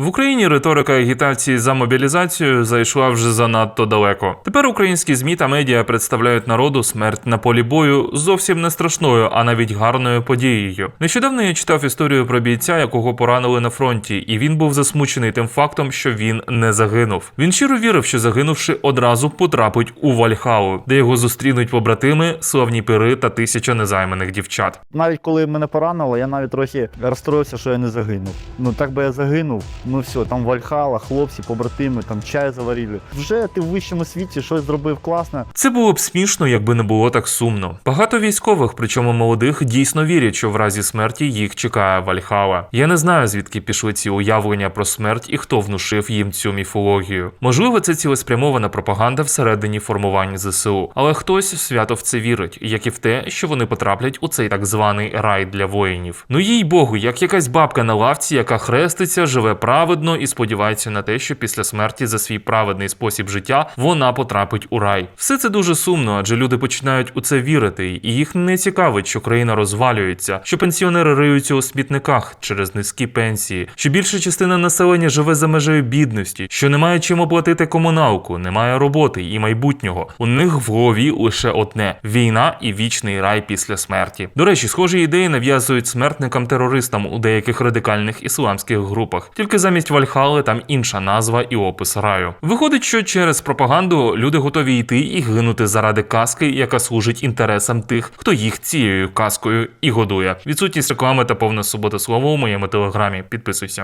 В Україні риторика агітації за мобілізацію зайшла вже занадто далеко. Тепер українські змі та медіа представляють народу смерть на полі бою зовсім не страшною, а навіть гарною подією. Нещодавно я читав історію про бійця, якого поранили на фронті, і він був засмучений тим фактом, що він не загинув. Він щиро вірив, що загинувши одразу потрапить у Вальхалу, де його зустрінуть побратими, славні пири та тисяча незайманих дівчат. Навіть коли мене поранило, я навіть трохи розстроївся, що я не загинув. Ну так би я загинув. Ну все, там Вальхала, хлопці, побратими, там чай заварили. Вже ти в вищому світі щось зробив класне. Це було б смішно, якби не було так сумно. Багато військових, причому молодих, дійсно вірять, що в разі смерті їх чекає Вальхала. Я не знаю, звідки пішли ці уявлення про смерть і хто внушив їм цю міфологію. Можливо, це цілеспрямована пропаганда всередині формувань ЗСУ, але хтось свято в це вірить, як і в те, що вони потраплять у цей так званий рай для воїнів. Ну їй богу, як якась бабка на лавці, яка хреститься, живе праведно і сподівається на те, що після смерті за свій праведний спосіб життя вона потрапить у рай. Все це дуже сумно, адже люди починають у це вірити, і їх не цікавить, що країна розвалюється, що пенсіонери риються у смітниках через низькі пенсії, що більша частина населення живе за межею бідності, що немає чим оплатити комуналку, немає роботи і майбутнього. У них в голові лише одне: війна і вічний рай після смерті. До речі, схожі ідеї нав'язують смертникам-терористам у деяких радикальних ісламських групах. Тільки замість Вальхали там інша назва і опис раю. Виходить, що через пропаганду люди готові йти і гинути заради казки, яка служить інтересам тих, хто їх цією казкою і годує. Відсутність реклами та повна субота слово у моєму телеграмі. Підписуйся.